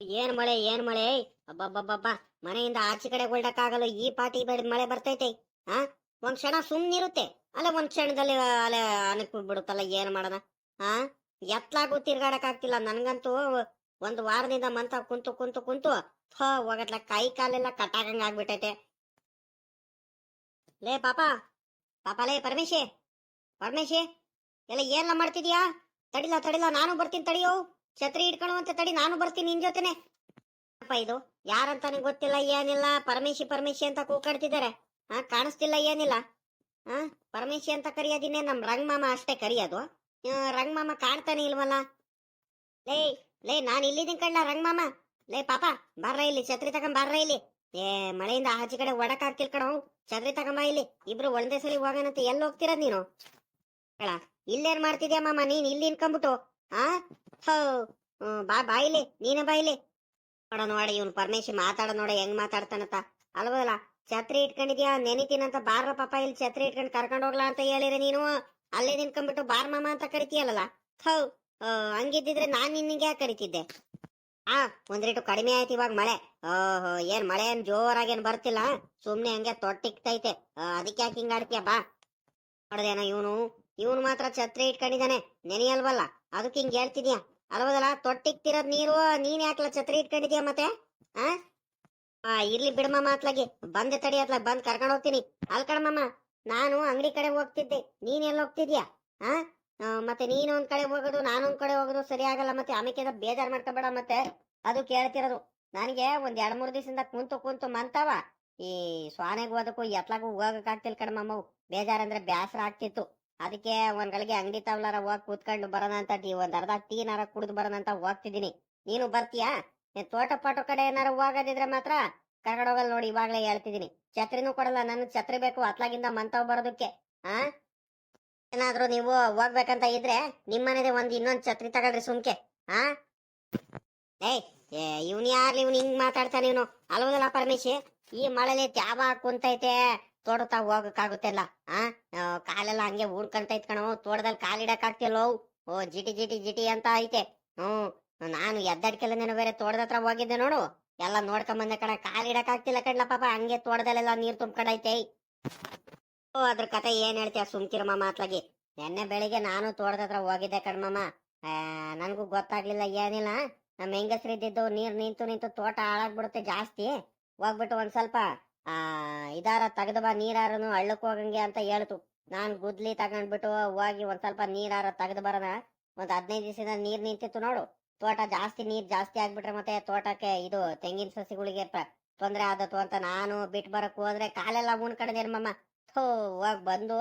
ಏನ್ ಮಳೆ ಏನ್ ಮಳೆ? ಅಬ್ಬಬ್ಬಬ್ಬಬ್ಬ. ಮನೆಯಿಂದ ಆಚೆ ಕಡೆ ಹೊಲ್ಡಕ್ಕಾಗಲ್ಲ ಈ ಪಾಟಿ ಮಳೆ ಬರ್ತೈತೆ. ಹಾ ಒಂದ್ ಕ್ಷಣ ಸುಮ್ನಿರುತ್ತೆ. ಅಲ್ಲ, ಒಂದ್ ಕ್ಷಣದಲ್ಲಿ ಅಲ್ಲೇ ಅನಕ್ ಬಿಡುತ್ತಲ್ಲ ಏನ್ ಮಾಡೋಣ? ಹಾ ಎತ್ಲಾಗೂ ತಿರ್ಗಾಡಕ್ ಆಗ್ತಿಲ್ಲ ನನ್ಗಂತೂ ಒಂದ್ ವಾರದಿಂದ ಮಂತ ಕುಂತು ಕುಂತು ಕುಂತು ಹೋಗತ್ಲ ಕೈ ಕಾಲೆಲ್ಲ ಕಟ್ಟಾಗಂಗ ಆಗ್ಬಿಟ್ಟೈತೆ. ಲೇ, ಪಾಪ. ಪಾಪ, ಲೇ, ಪರಮೇಶಿ. ಪರಮೇಶಿ. ಎಲ್ಲ ಏನ್ಲ ಮಾಡ್ತಿದ್ಯಾ? ತಡಿಲ ತಡಿಲ. ನಾನು ಬರ್ತೀನಿ, ತಡಿಯೋ. ಛತ್ರಿ ಹಿಡ್ಕೊಳ್ಳೋ ಅಂತ ತಡಿ, ನಾನು ಬರ್ತೀನಿ ನಿನ್ ಜೊತೆನೆ. ಇದು? ಯಾರಂತಾನೆ ಗೊತ್ತಿಲ್ಲ, ಏನಿಲ್ಲ? ಪರಮೇಶಿ ಪರಮೇಶಿ ಅಂತ ಕೂಕಾಡ್ತಿದ್ದಾರೆ. ಹಾ ಕಾಣಿಸ್ತಿಲ್ಲ, ಏನಿಲ್ಲ. ಹಾ ಪರಮೇಶಿ ಅಂತ ಕರಿಯೋದಿನೇ ನಮ್ ರಂಗಮಾಮ ಅಷ್ಟೇ ಕರಿಯೋದು? ರಂಗಮಾಮ ಕಾಣ್ತಾನೆ ಇಲ್ವಲ್ಲ? ಲೇ ಲೇ, ನಾನ್ ಇಲ್ಲಿದ್ದೀನಿ ಕಣ್ಣ ರಂಗಮಾಮ. ಲೇ, ಪಾಪ, ಬರ್ರ ಇಲ್ಲಿ, ಛತ್ರಿ ತಗೊಂಡ್ ಬರ್ರ ಇಲ್ಲಿ. ಏ, ಮಳೆಯಿಂದ ಆಚೆ ಕಡೆ ಒಡಕ್ ಆಗ್ತಿಲ್ ಕಣ. ಛತ್ರಿ ತಗೊಂಬ ಇಲ್ಲಿ. ಇಬ್ರು ಒಂದೇ ಸಲಿ ಹೋಗೋಣಂತ. ಎಲ್ಲಿ ಹೋಗ್ತಿರೋದ್ ನೀನು? ಇಲ್ಲೇನ್ ಮಾಡ್ತಿದ್ಯಾ ಮಾಮ? ನೀನ್ ಇಲ್ಲಿ ಇನ್ಕೊಂಬಿಟ್ಟು ಆ? ಬಾ ಬಾಯಿಲಿ ನೀನ ಬಾಯಿಲಿ ನೋಡ, ನೋಡಿ, ಇವ್ನು ಪರಮೇಶಿ ಮಾತಾಡ, ನೋಡ, ಹೆಂಗ್ ಮಾತಾಡ್ತಾನಂತ. ಅಲ್ವಲ್ಲ? ಛತ್ರಿ ಇಟ್ಕೊಂಡಿದ್ಯಾ? ನೆನಿತೀನಂತ ಬಾರ ಪಾಪ ಇಲ್ಲಿ ಛತ್ರಿ ಇಟ್ಕೊಂಡು ಕರ್ಕೊಂಡ್ ಹೋಗ್ಲಾ ಅಂತ ಹೇಳಿದ್ರೆ ನೀನು. ಅಲ್ಲೇ ನಿನ್ಕೊಂಡ್ಬಿಟ್ಟು ಬಾರ್ ಮಾಮ ಅಂತ ಕರಿತೀಯಲ್ಲ ಹೌ ಹಂಗಿದ್ದಿದ್ರೆ ನಾನ್ ನಿನ್ಗೆ ಕರಿತಿದ್ದೆ? ಆ ಒಂದ್ ರೇಟು ಕಡಿಮೆ ಆಯ್ತು ಇವಾಗ ಮಳೆ. ಓಹೋ, ಏನ್ ಮಳೆ ಏನ್ ಜೋರಾಗೇನ್ ಬರ್ತಿಲ್ಲ? ಸುಮ್ನೆ ಹಂಗೆ ತೊಟ್ಟಿಕ್ತೈತೆ. ಅದಕ್ಕೆ ಯಾಕೆ ಹಿಂಗ್ ಆಡ್ತೀಯ? ಬಾ. ಇವನು. ಇವನು ಮಾತ್ರ ಛತ್ರಿ ಇಟ್ಕೊಂಡಿದ್ದಾನೆ. ನೆನೆಯಲ್ವಲ್ಲ ಅದಕ್ಕೆ ಹಿಂಗ್ ಹೇಳ್ತಿದ್ಯಾ? ಅಲ್ವದಲ್ಲ? ತೊಟ್ಟಿಕ್ತಿರೋದ್ ನೀರು, ನೀನ್ ಯಾಕಲ ಛತ್ರಿ ಇಟ್ಕೊಂಡಿದ್ಯಾ ಮತ್ತೆ? ಆ? ಇರ್ಲಿ ಬಿಡಮ್ಮ ಅತ್ಲಾಗಿ ಬಂದೆ ತಡಿ ಅತ್ಲಾಗ ಬಂದ್ ಕರ್ಕೊಂಡ್ ಹೋಗ್ತೀನಿ. ಅಲ್ ಕಣಮ್ಮ ನಾನು ಅಂಗಡಿ ಕಡೆ ಹೋಗ್ತಿದ್ದೆ. ನೀನ್ ಎಲ್ಲ ಹೋಗ್ತಿದ್ಯಾ? ಆ? ಮತ್ತೆ ನೀನ್ ಒಂದ್ ಕಡೆ ಹೋಗೋದು, ನಾನು ಒಂದ್ ಕಡೆ ಹೋಗೋದು ಸರಿ ಆಗಲ್ಲ ಮತ್ತೆ ಆಮೇಲೆ ಬೇಜಾರ್ ಮಾಡ್ಕೋಬೇಡ ಮತ್ತೆ? ಅದು ಕೇಳ್ತಿರೋದು. ನನಗೆ ಒಂದ್ ಎರಡ್ ಮೂರ್ ದಿವಸದಿಂದ ಕುಂತು ಕುಂತು ಮಂತಾವ. ಈ ಸ್ವಾನೆಗೂ ಅದಕ್ಕೂ ಎತ್ಲಾಗೂ ಹೋಗಕ್ ಆಗ್ತಿಲ್ ಕಣಮ್ಮವು ಬೇಜಾರಂದ್ರೆ ಬ್ಯಾಸರ ಆಗ್ತಿತ್ತು. ಅದಕ್ಕೆ ಒಂದ್ ಗಳಿಗೆ ಅಂಗಡಿ ತಾವ್ಲಾರ ಹೋಗ್ ಕೂತ್ಕೊಂಡು ಬರೋಣ ಅಂತ ಒಂದ್ ಅರ್ಧ ಟೀನಾರ ಕುಡಿದು ಬರೋಣ ಅಂತ ಹೋಗ್ತಿದೀನಿ ನೀನು ಬರ್ತೀಯಾ? ನೀನ್ ತೋಟ ಪಾಟೋ ಕಡೆ ಏನಾರ ಹೋಗೋದಿದ್ರೆ ಮಾತ್ರ ಕರ್ಕೊಂಡು ಹೋಗಲ್ ನೋಡಿ, ಇವಾಗ್ಲೇ ಹೇಳ್ತಿದ್ದೀನಿ. ಛತ್ರಿನೂ ಕೊಡಲ್ಲ, ನನ್ ಛತ್ರಿ ಬೇಕು, ಅತ್ಲಾಗಿಂದ ಮಂತಾವ್ ಬರೋದಕ್ಕೆ, ಆ? ಏನಾದ್ರೂ ನೀವು ಹೋಗ್ಬೇಕಂತ ಇದ್ರೆ ನಿಮ್ಮನೇದೇ ಒಂದ್ ಇನ್ನೊಂದ್ ಛತ್ರಿ ತಗೊಳ್ರಿ ಸುಮ್ಕೆ, ಆ? ಏಯ್ ಇವ್ನ ಯಾರ್ಲಿ, ಇವ್ನ ಹಿಂಗ್ ಮಾತಾಡ್ತಾನೆ ಇವನು? ಅಲ್ವದಲ್ಲ ಪರಮೇಶಿ? ಈ ಮಳೆಲಿ ತ್ಯಾವ ಕುಂತೈತೆ. ತೋಟತಾಗ ಹೋಗಕ್ಕಾಗುತ್ತಿಲ್ಲ, ಆ? ಕಾಲೆಲ್ಲ ಹಂಗೆ ಊಡ್ಕೊಂತೈತ್ ಕಣೋ ತೋಟದಲ್ಲಿ ಕಾಲಿಡಕ್ ಓ, ಜಿಟಿ ಜಿಟಿ ಜಿಟಿ ಅಂತ ಐತೆ. ಹ್ಮ್ ನಾನು ಎದ್ದಡ್ಕೆಲ್ಲ ಬೇರೆ ತೋಟದ ಹತ್ರ ಹೋಗಿದ್ದೆ ನೋಡು. ಎಲ್ಲ ನೋಡ್ಕೊಂಡ್ ಬಂದೆ ಕಣ ಕಾಲಿಡಕ್ ಆಗ್ತಿಲ್ಲ ಕಣ್ಲ ಪಾಪ, ಹಂಗೆ ತೋಟದಲ್ಲೆಲ್ಲ ನೀರ್ ತುಂಬ್ಕೊಂಡೈತೆ. ಓ, ಅದ್ರ ಕತೆ ಏನ್ ಹೇಳ್ತೀಯ ಸುಮ್ಕಿರಮ್ಮ ಮಾತ್ಲಾಗಿ ನೆನ್ನೆ ಬೆಳಿಗ್ಗೆ ನಾನು ತೋಟದ ಹತ್ರ ಹೋಗಿದ್ದೆ ಕಣ್ಮಮ್ಮ ನನ್ಗೂ ಗೊತ್ತಾಗ್ಲಿಲ್ಲ, ಏನಿಲ್ಲ. ನಮ್ಮ ಹೆಂಗಸ್ರಿದ್ದು ನೀರ್ ನಿಂತು ನಿಂತು ತೋಟ ಹಾಳಾಗ್ಬಿಡುತ್ತೆ ಜಾಸ್ತಿ. ಹೋಗ್ಬಿಟ್ಟು ಒಂದ್ ಸ್ವಲ್ಪ ಆ, ಇದಾರ ತೆಗೆದು ಬಾ ನೀರಾರನು, ಹಳ್ಳಕ್ ಹೋಗಂಗೆ ಅಂತ ಹೇಳ್ತು. ನಾನ್ ಗುದ್ಲಿ ತಗೊಂಡ್ಬಿಟ್ಟು ಹೋಗಿ ಒಂದ್ ಸ್ವಲ್ಪ ನೀರಾರ ತೆಗೆದು ಬರೋಣ ಒಂದ್ ಹದಿನೈದು ದಿವಸದಿಂದ ನೀರ್ ನಿಂತಿತ್ತು ನೋಡು. ತೋಟ ಜಾಸ್ತಿ ನೀರ್ ಜಾಸ್ತಿ ಆಗ್ಬಿಟ್ರೆ ಮತ್ತೆ ತೋಟಕ್ಕೆ ಇದು ತೆಂಗಿನ ಸಸಿಗಳಿಗೆ ತೊಂದ್ರೆ ಆದತ್ತು ಅಂತ ನಾನು ಬಿಟ್ ಬರಕ್ ಹೋದ್ರೆ ಕಾಲೆಲ್ಲ ಉಣ್ಕಡ್ದೇನಮ್ಮ ಥೋ, ಹೋಗ್ ಬಂದು